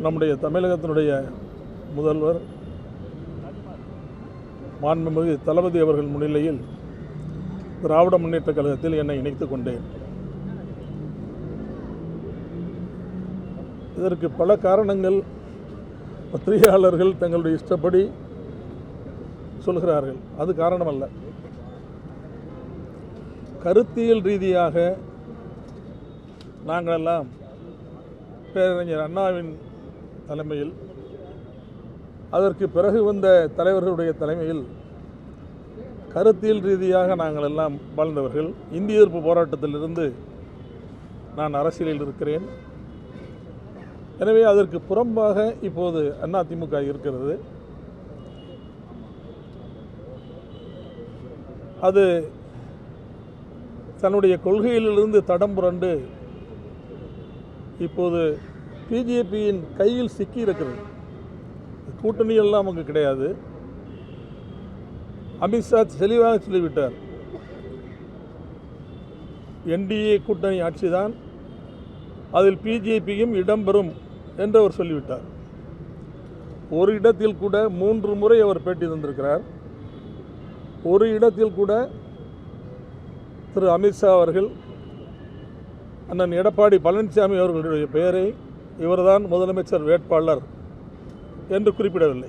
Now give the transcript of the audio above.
நம்முடைய தமிழகத்தினுடைய முதல்வர் மாண்புமிகு தளபதி அவர்கள் முன்னிலையில் திராவிட முன்னேற்றக் கழகத்தில் என்னை இணைத்துக் கொண்டேன். இதற்கு பல காரணங்கள் பத்திரிகையாளர்கள் தங்களுடைய இஷ்டப்படி சொல்கிறார்கள். அது காரணமல்ல. கருத்தியல் ரீதியாக நாங்களெல்லாம் பேரறிஞர் அண்ணாவின் தலைமையில் அதற்கு பிறகு வந்த தலைவர்களுடைய தலைமையில் கருத்தியல் ரீதியாக நாங்கள் எல்லாம் வாழ்ந்தவர்கள். இந்திய எதிர்ப்பு போராட்டத்திலிருந்து நான் அரசியலில் இருக்கிறேன். எனவே அதற்கு புறம்பாக இப்போது அதிமுக இருக்கிறது. அது தன்னுடைய கொள்கையிலிருந்து தடம் புரண்டு இப்போது பிஜேபியின் கையில் சிக்கி இருக்கிறது கூட்டணி எல்லாம் அங்கே கிடையாது. அமித்ஷா தெளிவாக சொல்லிவிட்டார். என்டிஏ கூட்டணி ஆட்சிதான். அதில் பிஜேபியும் இடம்பெறும் என்று அவர் சொல்லிவிட்டார். ஒரு இடத்தில் கூட மூன்று முறை அவர் பேட்டி தந்திருக்கிறார். ஒரு இடத்தில் கூட திரு அமித்ஷா அவர்கள் அண்ணன் எடப்பாடி பழனிசாமி அவர்களுடைய பெயரை இவர்தான் முதலமைச்சர் வேட்பாளர் என்று குறிப்பிடவில்லை.